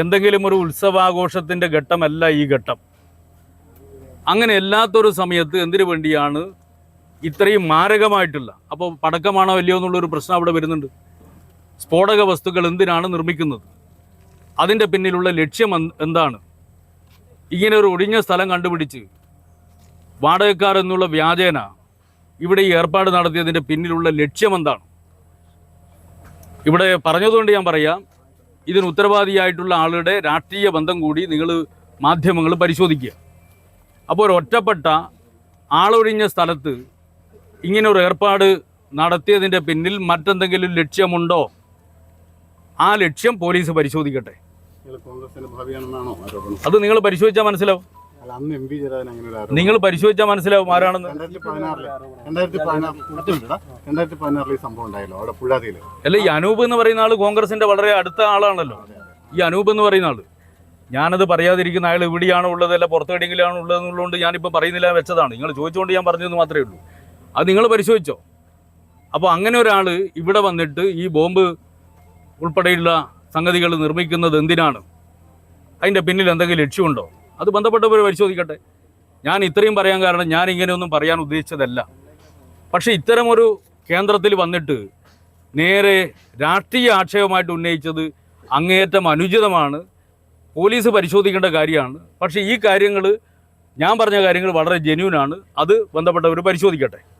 എന്തെങ്കിലും ഒരു ഉത്സവാഘോഷത്തിന്റെ ഘട്ടമല്ല ഈ ഘട്ടം. അങ്ങനെ അല്ലാത്തൊരു സമയത്ത് എന്തിനു വേണ്ടിയാണ് ഇത്രയും മാരകമായിട്ടുള്ള അപ്പോൾ പടക്കമാണോ ഇല്ലയോ എന്നുള്ളൊരു പ്രശ്നം അവിടെ വരുന്നുണ്ട്. സ്ഫോടക വസ്തുക്കൾ എന്തിനാണ് നിർമ്മിക്കുന്നത്? അതിന്റെ പിന്നിലുള്ള ലക്ഷ്യം എന്താണ്? ഇങ്ങനെ ഒരു ഒഴിഞ്ഞ സ്ഥലം കണ്ടുപിടിച്ച് വാടകക്കാർ എന്നുള്ള വ്യാജേന ഇവിടെ ഈ ഏർപ്പാട് നടത്തിയതിന്റെ പിന്നിലുള്ള ലക്ഷ്യം എന്താണ്? ഇവിടെ പറഞ്ഞതുകൊണ്ട് ഞാൻ പറയാം ഇതിന് ഉത്തരവാദിയായിട്ടുള്ള ആളുടെ രാഷ്ട്രീയ ബന്ധം കൂടി നിങ്ങൾ മാധ്യമങ്ങൾ പരിശോധിക്കുക. അപ്പോൾ ഒരൊറ്റപ്പെട്ട ആളൊഴിഞ്ഞ സ്ഥലത്ത് ഇങ്ങനെ ഒരു ഏർപ്പാട് നടത്തിയതിന്റെ പിന്നിൽ മറ്റെന്തെങ്കിലും ലക്ഷ്യമുണ്ടോ? ആ ലക്ഷ്യം പോലീസ് പരിശോധിക്കട്ടെ. അത് നിങ്ങൾ പരിശോധിച്ചാൽ മനസ്സിലാവും. നിങ്ങൾ പരിശോധിച്ചാൽ മനസ്സിലാവും ആരാണെന്ന്. അല്ല ഈ അനൂപ് എന്ന് പറയുന്ന ആൾ കോൺഗ്രസിന്റെ വളരെ അടുത്ത ആളാണല്ലോ. ഈ അനൂപ് എന്ന് പറയുന്ന ആൾ. ഞാനത് പറയാതിരിക്കുന്ന അയാൾ ഇവിടെയാണ് ഉള്ളത് അല്ല പുറത്തെവിടെയെങ്കിലാണ് ഉള്ളതെന്നുള്ളതുകൊണ്ട് ഞാനിപ്പോൾ പറയുന്നില്ല വെച്ചതാണ്. നിങ്ങൾ ചോദിച്ചുകൊണ്ട് ഞാൻ പറഞ്ഞതെന്ന് മാത്രമേ ഉള്ളൂ. അത് നിങ്ങൾ പരിശോധിച്ചോ. അപ്പോൾ അങ്ങനെ ഒരാൾ ഇവിടെ വന്നിട്ട് ഈ ബോംബ് ഉൾപ്പെടെയുള്ള സംഗതികൾ നിർമ്മിക്കുന്നത് എന്തിനാണ്? അതിന്റെ പിന്നിൽ എന്തെങ്കിലും ലക്ഷ്യമുണ്ടോ? അത് ബന്ധപ്പെട്ടവർ പരിശോധിക്കട്ടെ. ഞാൻ ഇത്രയും പറയാൻ കാരണം ഞാൻ ഇങ്ങനെയൊന്നും പറയാൻ ഉദ്ദേശിച്ചതല്ല. പക്ഷേ ഇത്തരമൊരു കേന്ദ്രത്തിൽ വന്നിട്ട് നേരെ രാഷ്ട്രീയ ആക്ഷേപമായിട്ട് ഉന്നയിച്ചത് അങ്ങേയറ്റം അനുചിതമാണ്. പോലീസ് പരിശോധിക്കേണ്ട കാര്യമാണ്. പക്ഷേ ഈ കാര്യങ്ങൾ ഞാൻ പറഞ്ഞ കാര്യങ്ങൾ വളരെ ജെന്യൂനാണ്. അത് ബന്ധപ്പെട്ടവർ പരിശോധിക്കട്ടെ.